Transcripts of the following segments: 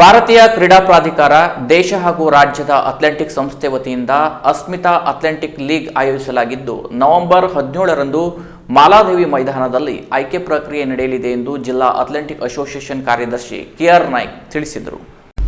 ಭಾರತೀಯ ಕ್ರೀಡಾ ಪ್ರಾಧಿಕಾರ ದೇಶ ಹಾಗೂ ರಾಜ್ಯದ ಅಥ್ಲೆಂಟಿಕ್ ಸಂಸ್ಥೆ ವತಿಯಿಂದ ಅಸ್ಮಿತಾ ಅಥ್ಲೆಂಟಿಕ್ ಲೀಗ್ ಆಯೋಜಿಸಲಾಗಿದ್ದು, ನವೆಂಬರ್ ಹದಿನೇಳರಂದು ಮಾಲಾದೇವಿ ಮೈದಾನದಲ್ಲಿ ಆಯ್ಕೆ ಪ್ರಕ್ರಿಯೆ ನಡೆಯಲಿದೆ ಎಂದು ಜಿಲ್ಲಾ ಅಥ್ಲೆಂಟಿಕ್ ಅಸೋಸಿಯೇಷನ್ ಕಾರ್ಯದರ್ಶಿ ಕೆಆರ್ ನಾಯ್ಕ್ ತಿಳಿಸಿದರು.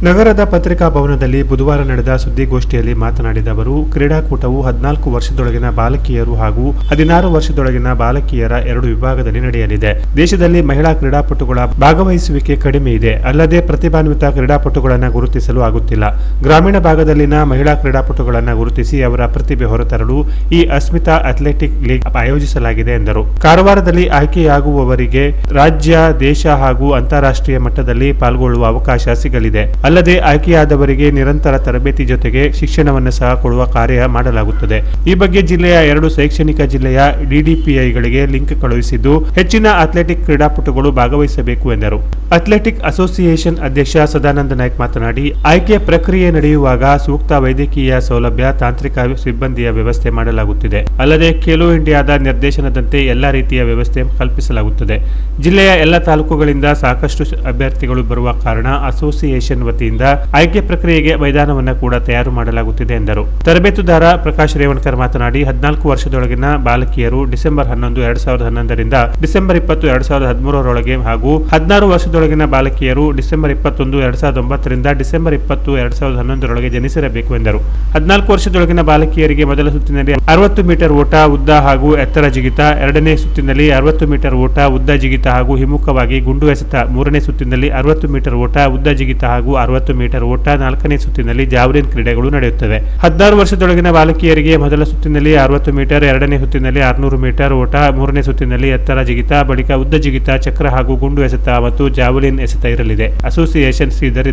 ನಗರದ ಪತ್ರಿಕಾ ಭವನದಲ್ಲಿ ಬುಧವಾರ ನಡೆದ ಸುದ್ದಿಗೋಷ್ಠಿಯಲ್ಲಿ ಮಾತನಾಡಿದ ಅವರು, ಕ್ರೀಡಾಕೂಟವು ಹದಿನಾಲ್ಕು ವರ್ಷದೊಳಗಿನ ಬಾಲಕಿಯರು ಹಾಗೂ ಹದಿನಾರು ವರ್ಷದೊಳಗಿನ ಬಾಲಕಿಯರ ಎರಡು ವಿಭಾಗದಲ್ಲಿ ನಡೆಯಲಿದೆ. ದೇಶದಲ್ಲಿ ಮಹಿಳಾ ಕ್ರೀಡಾಪಟುಗಳ ಭಾಗವಹಿಸುವಿಕೆ ಕಡಿಮೆ ಇದೆ. ಅಲ್ಲದೆ ಪ್ರತಿಭಾನ್ವಿತ ಕ್ರೀಡಾಪಟುಗಳನ್ನು ಗುರುತಿಸಲು ಆಗುತ್ತಿಲ್ಲ. ಗ್ರಾಮೀಣ ಭಾಗದಲ್ಲಿನ ಮಹಿಳಾ ಕ್ರೀಡಾಪಟುಗಳನ್ನು ಗುರುತಿಸಿ ಅವರ ಪ್ರತಿಭೆ ಹೊರತರಲು ಈ ಅಸ್ಮಿತಾ ಅಥ್ಲೆಟಿಕ್ ಲೀಗ್ ಆಯೋಜಿಸಲಾಗಿದೆ ಎಂದರು. ಕಾರವಾರದಲ್ಲಿ ಆಯ್ಕೆಯಾಗುವವರಿಗೆ ರಾಜ್ಯ, ದೇಶ ಹಾಗೂ ಅಂತಾರಾಷ್ಟ್ರೀಯ ಮಟ್ಟದಲ್ಲಿ ಪಾಲ್ಗೊಳ್ಳುವ ಅವಕಾಶ ಸಿಗಲಿದೆ. ಅಲ್ಲದೆ ಆಯ್ಕೆಯಾದವರಿಗೆ ನಿರಂತರ ತರಬೇತಿ ಜೊತೆಗೆ ಶಿಕ್ಷಣವನ್ನು ಸಹ ಕೊಡುವ ಕಾರ್ಯ ಮಾಡಲಾಗುತ್ತದೆ. ಈ ಬಗ್ಗೆ ಜಿಲ್ಲೆಯ ಎರಡು ಶೈಕ್ಷಣಿಕ ಜಿಲ್ಲೆಯ ಡಿಡಿಪಿಐಗಳಿಗೆ ಲಿಂಕ್ ಕಳುಹಿಸಿದ್ದು, ಹೆಚ್ಚಿನ ಅಥ್ಲೆಟಿಕ್ ಕ್ರೀಡಾಪಟುಗಳು ಭಾಗವಹಿಸಬೇಕು ಎಂದರು. ಅಥ್ಲೆಟಿಕ್ ಅಸೋಸಿಯೇಷನ್ ಅಧ್ಯಕ್ಷ ಸದಾನಂದ ನಾಯ್ಕ್ ಮಾತನಾಡಿ, ಆಯ್ಕೆ ಪ್ರಕ್ರಿಯೆ ನಡೆಯುವಾಗ ಸೂಕ್ತ ವೈದ್ಯಕೀಯ ಸೌಲಭ್ಯ, ತಾಂತ್ರಿಕ ಸಿಬ್ಬಂದಿಯ ವ್ಯವಸ್ಥೆ ಮಾಡಲಾಗುತ್ತಿದೆ. ಅಲ್ಲದೆ ಖೇಲೋ ಇಂಡಿಯಾದ ನಿರ್ದೇಶನದಂತೆ ಎಲ್ಲಾ ರೀತಿಯ ವ್ಯವಸ್ಥೆ ಕಲ್ಪಿಸಲಾಗುತ್ತದೆ. ಜಿಲ್ಲೆಯ ಎಲ್ಲ ತಾಲೂಕುಗಳಿಂದ ಸಾಕಷ್ಟು ಅಭ್ಯರ್ಥಿಗಳು ಬರುವ ಕಾರಣ ಅಸೋಸಿಯೇಷನ್ ವತಿಯಿಂದ ಆಯ್ಕೆ ಪ್ರಕ್ರಿಯೆಗೆ ಮೈದಾನವನ್ನು ಕೂಡ ತಯಾರು ಮಾಡಲಾಗುತ್ತಿದೆ ಎಂದರು. ತರಬೇತುದಾರ ಪ್ರಕಾಶ್ ರೇವಣಕರ್ ಮಾತನಾಡಿ, ಹದಿನಾಲ್ಕು ವರ್ಷದೊಳಗಿನ ಬಾಲಕಿಯರು ಡಿಸೆಂಬರ್ ಹನ್ನೊಂದು, ಎರಡ್ ಸಾವಿರದ ಹನ್ನೊಂದರಿಂದ ಡಿಸೆಂಬರ್ ಇಪ್ಪತ್ತು, ಎರಡ್ ಸಾವಿರದ ಹದಿಮೂರರೊಳಗೆ ಹಾಗೂ ಹದಿನಾರು ವರ್ಷದೊಳಗಿನ ಬಾಲಕಿಯರು ಡಿಸೆಂಬರ್ ಇಪ್ಪತ್ತೊಂದು, ಎರಡ್ ಸಾವಿರದ ಒಂಬತ್ತರಿಂದ ಡಿಸೆಂಬರ್ ಇಪ್ಪತ್ತು, ಎರಡ್ ಸಾವಿರದ ಹನ್ನೊಂದರೊಳಗೆ ಜನಿಸಿರಬೇಕು ಎಂದರು. ಹದಿನಾಲ್ಕು ವರ್ಷದೊಳಗಿನ ಬಾಲಕಿಯರಿಗೆ ಮೊದಲ ಸುತ್ತಿನಲ್ಲಿ ಅರವತ್ತು ಮೀಟರ್ ಓಟ, ಉದ್ದ ಹಾಗೂ ಎತ್ತರ ಜಿಗಿತ, ಎರಡನೇ ಸುತ್ತಿನಲ್ಲಿ ಅರವತ್ತು ಮೀಟರ್ ಓಟ, ಉದ್ದ ಜಿಗಿತ ಹಾಗೂ ಹಿಮ್ಮುಖವಾಗಿ ಗುಂಡು ಎಸೆತ, ಮೂರನೇ ಸುತ್ತಿನಲ್ಲಿ ಅರವತ್ತು ಮೀಟರ್ ಓಟ, ಉದ್ದ ಜಿಗಿತ ಹಾಗೂ ಅರವತ್ತು ಮೀಟರ್ ಓಟ ನಾಲ್ಕನೇ ಸುತ್ತಿನಲ್ಲಿ ಜಾವಲಿನ್ ಕ್ರೀಡೆಗಳು ನಡೆಯುತ್ತವೆ. ಹದಿನಾರು ವರ್ಷದೊಳಗಿನ ಬಾಲಕಿಯರಿಗೆ ಮೊದಲ ಸುತ್ತಿನಲ್ಲಿ ಅರವತ್ತು ಮೀಟರ್, ಎರಡನೇ ಸುತ್ತಿನಲ್ಲಿ ಆರುನೂರು ಮೀಟರ್ ಓಟ, ಮೂರನೇ ಸುತ್ತಿನಲ್ಲಿ ಎತ್ತರ ಜಿಗಿತ, ಬಳಿಕ ಉದ್ದ ಜಿಗಿತ, ಚಕ್ರ ಹಾಗೂ ಗುಂಡು ಎಸೆತ ಮತ್ತು ಜಾವಲಿನ್ ಎಸೆತ ಇರಲಿದೆ. ಅಸೋಸಿಯೇಷನ್ ಶ್ರೀಧರ್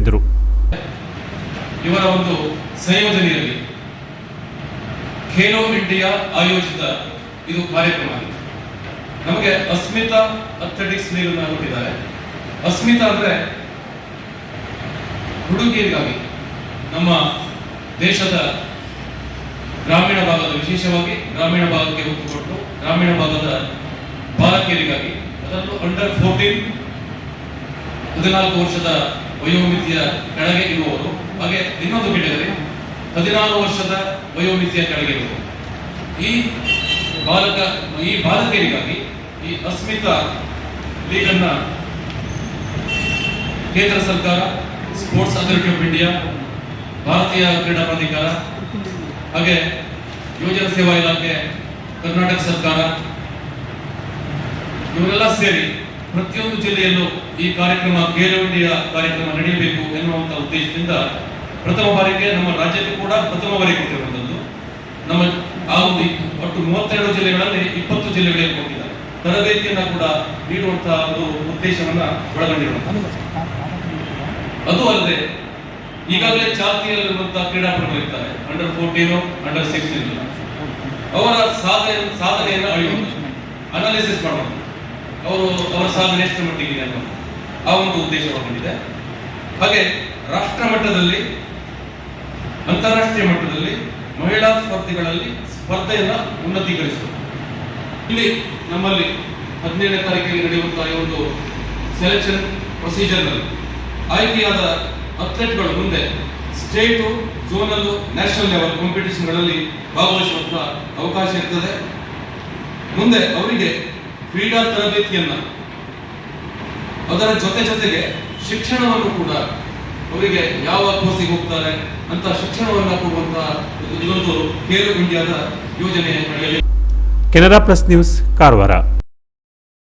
ಇವರ ಒಂದು ಸಂಯೋಜನೆಯಲ್ಲಿ ಖೇಲೋ ಇಂಡಿಯಾ ಆಯೋಜಿತ ಇದು ಕಾರ್ಯಕ್ರಮ ನಮಗೆ ಅಸ್ಮಿತಾ ಅಥ್ಲೆಟಿಕ್ಸ್ ಮೇಲೆ ಕೊಟ್ಟಿದ್ದಾರೆ. ಅಸ್ಮಿತಾ ಅಂದ್ರೆ ಹುಡುಗಿಯರಿಗಾಗಿ ನಮ್ಮ ದೇಶದ ಗ್ರಾಮೀಣ ಭಾಗದ ವಿಶೇಷವಾಗಿ ಗ್ರಾಮೀಣ ಭಾಗಕ್ಕೆ ಒತ್ತು ಕೊಟ್ಟು ಗ್ರಾಮೀಣ ಭಾಗದ ಬಾಲಕಿಯರಿಗಾಗಿ ಅದರಲ್ಲೂ ಅಂಡರ್ ಫೋರ್ಟೀನ್ ಹದಿನಾಲ್ಕು ವರ್ಷದ ವಯೋಮಿತಿಯ ಕೆಳಗೆ ಇರುವವರು, ಹಾಗೆ ಇನ್ನೊಂದು ಕೆಟಗರಿ ಹದಿನಾರು ವರ್ಷದ ವಯೋಮಿತಿಯ ಕೆಳಗೆ ಇರುವವರು. ಈ ಬಾಲಕ, ಈ ಬಾಲಕಿಯರಿಗಾಗಿ ಈ ಅಸ್ಮಿತಾ ಲೀಗನ್ನ ಕೇಂದ್ರ ಸರ್ಕಾರ ಸ್ಪೋರ್ಟ್ಸ್ ಅಥಾರಿಟಿ ಆಫ್ ಇಂಡಿಯಾ ಭಾರತೀಯ ಕ್ರೀಡಾ ಪ್ರಾಧಿಕಾರ, ಹಾಗೆ ಯುವಜನ ಸೇವಾ ಇಲಾಖೆ, ಕರ್ನಾಟಕ ಸರ್ಕಾರ, ಇವರೆಲ್ಲ ಸೇರಿ ಪ್ರತಿಯೊಂದು ಜಿಲ್ಲೆಯಲ್ಲೂ ಈ ಕಾರ್ಯಕ್ರಮ ಖೇಲೋ ಇಂಡಿಯಾ ಕಾರ್ಯಕ್ರಮ ನಡೆಯಬೇಕು ಎನ್ನುವಂಥ ಉದ್ದೇಶದಿಂದ ಪ್ರಥಮ ಬಾರಿಗೆ ನಮ್ಮ ರಾಜ್ಯಕ್ಕೆ ಕೂಡ ಪ್ರಥಮ ಬಾರಿಗೆ ಕೊಟ್ಟಿರುವಂತದ್ದು. ನಮ್ಮ ಆ ಒಂದು ಒಟ್ಟು ಮೂವತ್ತೆರಡು ಜಿಲ್ಲೆಗಳಲ್ಲಿ ಇಪ್ಪತ್ತು ಜಿಲ್ಲೆಗಳಿಗೆ ಕೊಟ್ಟಿದ್ದಾರೆ. ತರಬೇತಿಯನ್ನು ಕೂಡ ನೀಡುವಂತಹ ಒಂದು ಉದ್ದೇಶವನ್ನ ಒಳಗೊಂಡಿರುವಂತಹ ಅದು ಅಲ್ಲದೆ ಈಗಾಗಲೇ ಚಾಲ್ತಿಯಲ್ಲಿರುವಂತಹ ಕ್ರೀಡಾಪಟುಗಳಿರ್ತಾರೆ ಅಂಡರ್ ಫೋರ್ಟೀನು ಅಂಡರ್ ಸಿಕ್ಸ್ಟೀನ್ ಅವರ ಸಾಧನೆ, ಸಾಧನೆಯನ್ನು ಅಳೆಯುವುದು ಅನಾಲಿಸಿಸ್ ಮಾಡುವುದು. ಅವರು, ಅವರ ಸಾಧನೆ ಎಷ್ಟು ಮಟ್ಟಿಗಿದೆ ಅನ್ನೋದು ಆ ಒಂದು ಉದ್ದೇಶವಾಗಿದೆ ಹಾಗೆ ರಾಷ್ಟ್ರ ಮಟ್ಟದಲ್ಲಿ, ಅಂತಾರಾಷ್ಟ್ರೀಯ ಮಟ್ಟದಲ್ಲಿ ಮಹಿಳಾ ಸ್ಪರ್ಧೆಗಳಲ್ಲಿ ಸ್ಪರ್ಧೆಯನ್ನು ಉನ್ನತೀಕರಿಸುವುದು. ಇಲ್ಲಿ ನಮ್ಮಲ್ಲಿ ಹದಿನೇಳನೇ ತಾರೀಕಿಗೆ ನಡೆಯುವಂತಹ ಒಂದು ಸೆಲೆಕ್ಷನ್ ಪ್ರೊಸೀಜರ್ನಲ್ಲಿ ಆಯ್ಕೆಯಾದ ಅಥ್ಲೆಟ್ಗಳು ಮುಂದೆ ಸ್ಟೇಟು, ಝೋನಲ್ಲು, ನ್ಯಾಷನಲ್ ಲೆವೆಲ್ ಕಾಂಪಿಟೇಷನ್ಗಳಲ್ಲಿ ಭಾಗವಹಿಸುವಂತಹ ಅವಕಾಶ ಇರ್ತದೆ. ಮುಂದೆ ಅವರಿಗೆ ಕ್ರೀಡಾ ತರಬೇತಿಯನ್ನು, ಅದರ ಜೊತೆ ಜೊತೆಗೆ ಶಿಕ್ಷಣವನ್ನು ಕೂಡ ಅವರಿಗೆ ಯಾವ ಕೋರ್ಸಿಗೆ ಹೋಗ್ತಾರೆ ಅಂತ ಶಿಕ್ಷಣವನ್ನ ಕೊಡುವಂತಹ ಇದೊಂದು ಖೇಲೋ ಇಂಡಿಯಾದ ಯೋಜನೆ ಕೆನರಾ ಪ್ರೆಸ್ ನ್ಯೂಸ್, ಕಾರವಾರ.